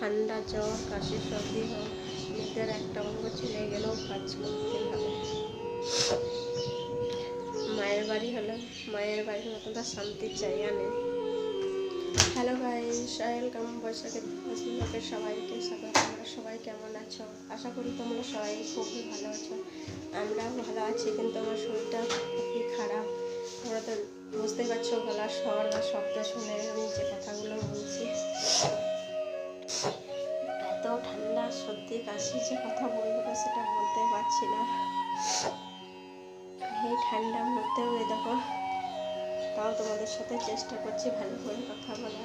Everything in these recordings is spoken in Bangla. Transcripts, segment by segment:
ঠান্ডা জ্বর কাশি সর্দি হোক মেয়েদের একটা অঙ্গ চলে গেলেও কাজ করতে হবে। মায়ের বাড়ি হলে মায়ের বাড়ির মতো তার শান্তির জায়গা নেই হ্যালো গাইস সাহেল কেমন বৈশাখের ফসলকে সবাইকে স্বাগত। তোমরা সবাই কেমন আছো? আশা করি তোমরা সবাই খুবই ভালো আছো। আমরাও ভালো আছি, কিন্তু আমার শরীরটা খুবই খারাপ। তোমরা তো বুঝতেই পারছ, গলার স্বর বা শব্দ শুনে আমি যে কথাগুলো বলছি। ঠান্ডা, সর্দি, কাশি যে কথা বলব সেটা বলতে পারছি না। এই ঠান্ডার মধ্যেও এই দেখো, তাও তোমাদের সাথে চেষ্টা করছি ভালো করে কথা বলা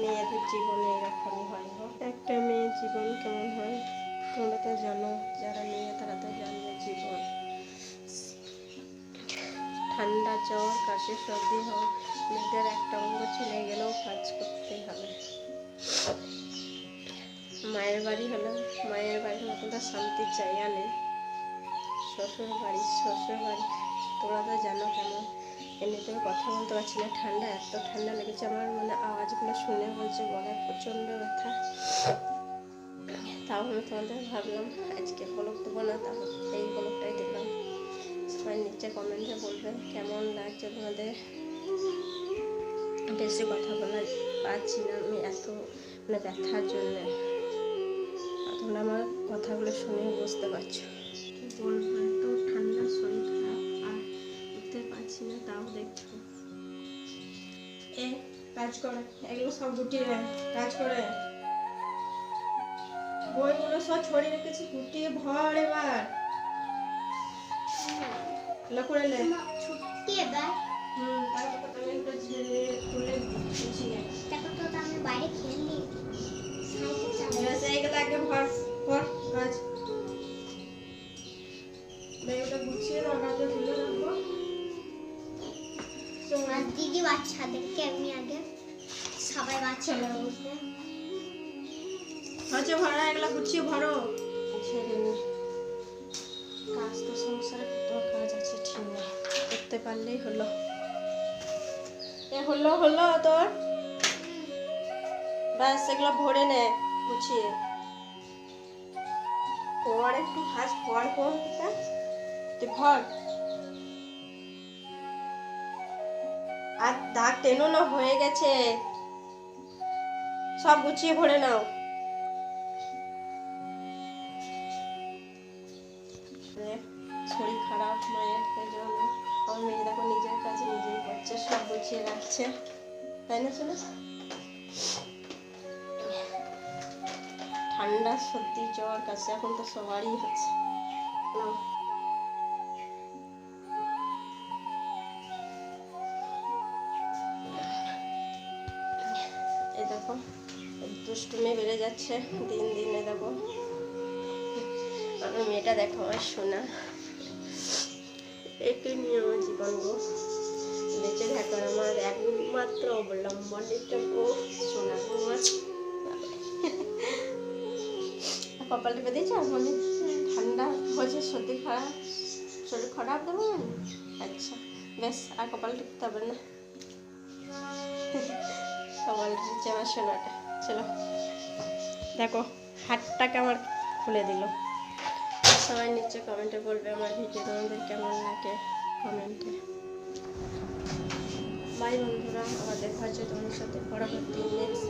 মেয়েদের জীবনে এরকমই হয়। একটা মেয়ের জীবন কেমন হয়? তোমরা তো জানো, যারা মেয়ে তারা তো জানবে জীবন। ঠান্ডা জ্বর, কাশি, সর্দি হোক, মেয়েদের একটা অঙ্গ চলে গেলেও কাজ করতে হবে। মায়ের বাড়ি হলো, মায়ের বাড়ির মতো তার শান্তির জায়গা নেই। শ্বশুর বাড়ি শ্বশুর বাড়ি তোমরা তো জানো কেমন এমনিতেও কথা বলতে পারছি না, ঠান্ডা, এত ঠান্ডা লেগেছে, আমার মানে আওয়াজগুলো শুনে বলছে, গলায় প্রচণ্ড ব্যথা। তাও আমি তোমাদের ভাবলাম আজকে বলক দেবো না তাও এই বলকটাই দিলাম সবাই নিচে কমেন্টে বলবে, কেমন লাগছে তোমাদের? বেশি কথা বলা পারছি না আমি এত মানে ব্যথার জন্যে। তোমরা আমার কথাগুলো শুনে বুঝতে পারছ। কি বলব এত ঠান্ডা শরীর খারাপ আর উঠতে পারছি না তাও দেখছ। এ কাজ করে এগুলো সব গুটিয়ে নেয় কাজ করে। বইগুলো সব ছড়িয়ে রেখেছি গুটিয়ে ভর এবার। করে নে। আগে ভর ভর কাজ গুছিয়ে তুলে রাখব। দিদি বাচ্চাদেরকে আমি আগে। সবাই বাচ্চা আচ্ছা ভরা এগুলো গুছিয়ে ভরো? ছেড়ে নি। কাজ তো সংসারে কত কাজ আছে ঠিক না করতে পারলেই হলো। এ হলো হলো তোর? ব্যাস এগুলো ভরে নে গুছিয়ে। পর একটু ভাজ পর কোন তুই ভর আর দাগ টেনো না, হয়ে গেছে। সব গুছিয়ে ভরে নাও। মানে শরীর খারাপ, মায়ের জন্য। আমার মেয়ে দেখো নিজের কাছে নিজেই করছে, সব গুছিয়ে রাখছে। তাই না শোনো ঠান্ডা, সর্দি, জ্বর কাছে এখন তো সবারই হচ্ছে। এই দেখো, দুষ্টুমি বেড়ে যাচ্ছে দিন দিন দেখো। আমার মেয়েটা দেখো, আমার সোনা। একটু নিয়ে আমার জীবন গো। বেঁচে থাকার আমার একমাত্র অবলম্বনের গো সোনা গো, আমার কপাল টিপে দিয়েছে? মানে ঠান্ডা হয়েছে, সর্দি খারাপ, শরীর খারাপ, দেবো আচ্ছা বেশ আর কপাল টিপতে হবে না। কপাল টিপছে আমার সোনাটা। চলো, দেখো, হাতটাকে আমার খুলে দিল। সবাই নিচে কমেন্টে বলবে আমার ভিডিও তোমাদের কেমন লাগে কমেন্টে বাই বন্ধুরা, আবার দেখা হচ্ছে তোমাদের সাথে পরবর্তী নেক্সট